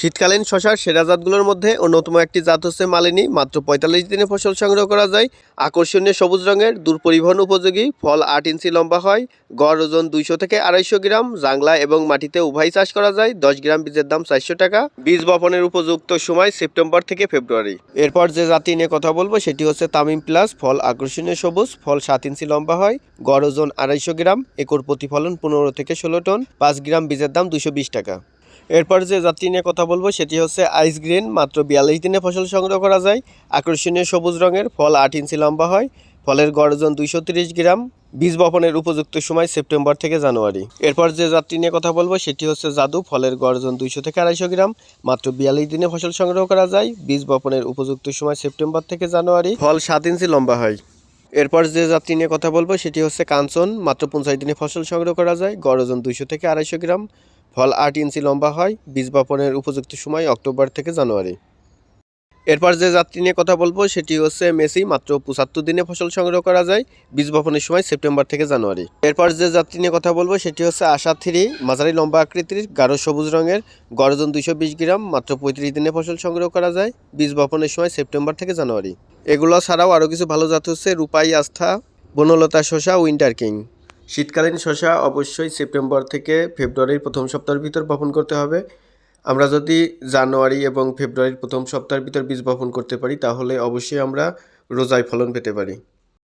শীতকালীন শশার সেরা জাতগুলোর মধ্যে অন্যতম একটি জাত হচ্ছে মালিনী। মাত্র পঁয়তাল্লিশ দিনে ফসল সংগ্রহ করা যায়। আকর্ষণীয় সবুজ রঙের দূর পরিবহন উপযোগী, ফল আট ইঞ্চি লম্বা হয়। গড় ওজন দুইশো থেকে আড়াইশো গ্রাম, জাংলা এবং মাটিতে উভয় চাষ করা যায়। দশ গ্রাম বীজের দাম চারশো টাকা। বীজ বপনের উপযুক্ত সময় সেপ্টেম্বর থেকে ফেব্রুয়ারি। এরপর যে জাতি নিয়ে কথা বলব, সেটি হচ্ছে তামিম প্লাস। ফল আকর্ষণীয় সবুজ, ফল সাত ইঞ্চি লম্বা হয়। গড় ওজন আড়াইশো গ্রাম। একর প্রতিফলন পনেরো থেকে ষোলো টন। পাঁচ গ্রাম বীজের দাম দুশো বিশ টাকা। এরপর যে জাতি নিয়ে কথা বলব, সেটি হচ্ছে আইস গ্রিন মাত্র বিয়াল্লিশ দিনে ফসল সংগ্রহ করা যায়। আকর্ষণীয় সবুজ রঙের ফল আট ইঞ্চি লম্বা হয়। ফলের গড় ওজন দুইশো তিরিশ গ্রাম। বীজ বপনের উপযুক্ত সময় সেপ্টেম্বর থেকে জানুয়ারি। এরপর যে জাতটি নিয়ে কথা বলব, সেটি হচ্ছে জাদু। ফলের গড় ওজন দুইশো থেকে আড়াইশো গ্রাম। মাত্র বিয়াল্লিশ দিনে ফসল সংগ্রহ করা যায়। বীজ বপনের উপযুক্ত সময় সেপ্টেম্বর থেকে জানুয়ারি। ফল সাত ইঞ্চি লম্বা হয়। এরপর যে যাত্রী নিয়ে কথা বলব, সেটি হচ্ছে কাঞ্চন। মাত্র পঞ্চাশ দিনে ফসল সংগ্রহ করা যায়। গড় ওজন দুইশো থেকে আড়াইশো গ্রাম। ফল আট ইঞ্চি লম্বা হয়, বীজ বপনের উপযুক্ত সময় অক্টোবর থেকে জানুয়ারি। এরপর যে যাত্রী নিয়ে কথা বলব, সেটি হচ্ছে মেসি, মাত্র পঁচাত্তর দিনে ফসল সংগ্রহ করা যায়, বীজ বপনের সময় সেপ্টেম্বর থেকে জানুয়ারি। এরপর যে যাত্রী নিয়ে কথা বলব, সেটি হচ্ছে আশা থ্রি, মাঝারি লম্বা আকৃতির, গাঢ় সবুজ রঙের গড় ওজন দুইশো বিশ গ্রাম, মাত্র পঁয়ত্রিশ দিনে ফসল সংগ্রহ করা যায়, বীজ বপনের সময় সেপ্টেম্বর থেকে জানুয়ারি। এগুলো ছাড়াও আরও কিছু ভালো জাত হচ্ছে রূপাই, আস্থা, বনলতা শসা, উইন্টার কিং। শীতকালীন শশা অবশ্যই সেপ্টেম্বর থেকে ফেব্রুয়ারির প্রথম সপ্তাহের ভিতর বপন করতে হবে। আমরা যদি জানুয়ারি এবং ফেব্রুয়ারির প্রথম সপ্তাহের ভিতর বীজ বপন করতে পারি, তাহলে অবশ্যই আমরা রোজায় ফলন পেতে পারি।